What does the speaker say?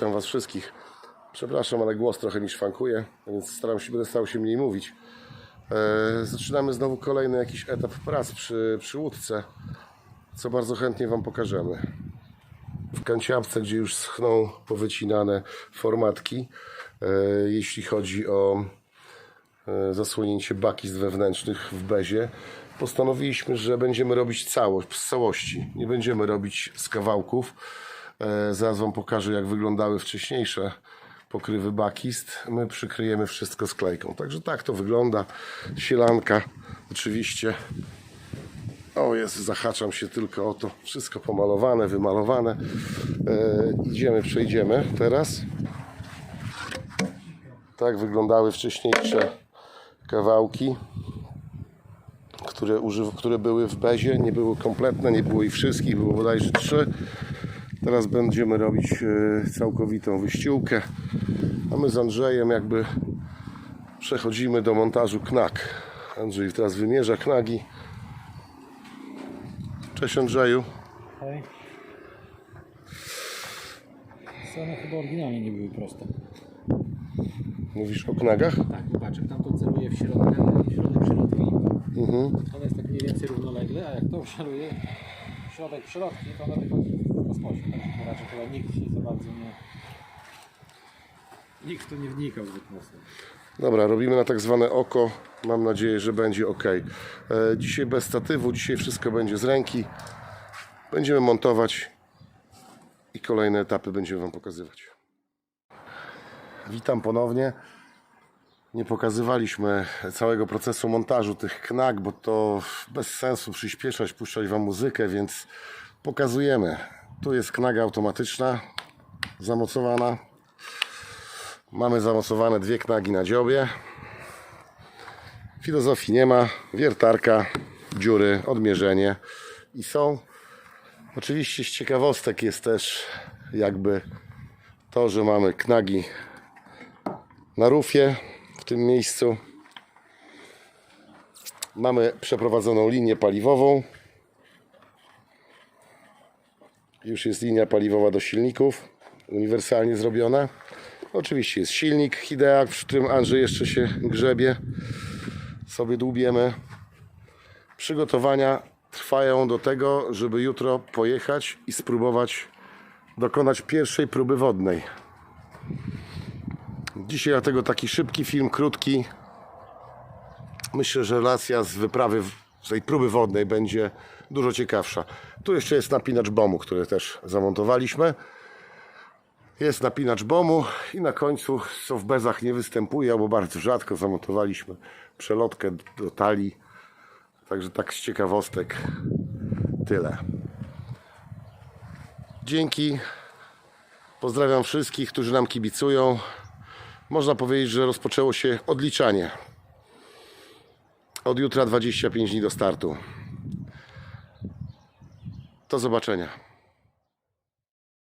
Was wszystkich. Przepraszam, ale głos trochę mi szwankuje, więc staram się, będę starał się mniej mówić. E, zaczynamy znowu kolejny jakiś etap prac przy, przy łódce, co bardzo chętnie Wam pokażemy. W kanciapce, gdzie już schną powycinane formatki, e, jeśli chodzi o e, zasłonięcie bakist wewnętrznych w bezie, postanowiliśmy, że będziemy robić całość, z całości. Nie będziemy robić z kawałków. E, Zaraz Wam pokażę, jak wyglądały wcześniejsze pokrywy bakist. My przykryjemy wszystko sklejką. Także tak to wygląda. Sielanka oczywiście. O jest, zahaczam się tylko o to. Wszystko pomalowane, wymalowane. E, idziemy, przejdziemy teraz. Tak wyglądały wcześniejsze kawałki, które, używ- które były w bezie. Nie były kompletne, nie było ich wszystkich, było bodajże trzy. Teraz będziemy robić e, całkowitą wyściółkę. A my z Andrzejem jakby przechodzimy do montażu knak. Andrzej teraz wymierza knagi. Cześć Andrzeju. Hej. One chyba oryginalnie nie były proste. Mówisz o knagach? Tak, popatrz, jak tam to celuje w środek, w środek środki, Mhm. one jest tak mniej więcej równolegle, a jak to celuje w środek środki, to one wychodzi kosmosie. Tak? Raczej chyba nikt się za bardzo nie... Nikt to nie wnikał zbyt mocno. Dobra, robimy na tak zwane oko. Mam nadzieję, że będzie ok. E, dzisiaj bez statywu, dzisiaj wszystko będzie z ręki. Będziemy montować i kolejne etapy będziemy Wam pokazywać. Witam ponownie. Nie pokazywaliśmy całego procesu montażu tych knak, bo to bez sensu przyspieszać, puszczać Wam muzykę, więc pokazujemy. Tu jest knaga automatyczna, zamocowana. Mamy zamocowane dwie knagi na dziobie. Filozofii nie ma. Wiertarka, dziury, odmierzenie i są. Oczywiście z ciekawostek jest też jakby to, że mamy knagi na rufie w tym miejscu. Mamy przeprowadzoną linię paliwową. Już jest linia paliwowa do silników, uniwersalnie zrobiona. Oczywiście jest silnik Hideak, przy którym Andrzej jeszcze się grzebie. Sobie dłubiemy. Przygotowania trwają do tego, żeby jutro pojechać i spróbować dokonać pierwszej próby wodnej. Dzisiaj dlatego taki szybki film, krótki. Myślę, że relacja z wyprawy, z tej próby wodnej będzie dużo ciekawsza. Tu jeszcze jest napinacz BOMu, który też zamontowaliśmy. Jest napinacz BOMu i na końcu, co w bezach nie występuje, bo bardzo rzadko zamontowaliśmy przelotkę do talii. Także tak z ciekawostek tyle. Dzięki. Pozdrawiam wszystkich, którzy nam kibicują. Można powiedzieć, że rozpoczęło się odliczanie. Od jutra 25 dni do startu. Do zobaczenia.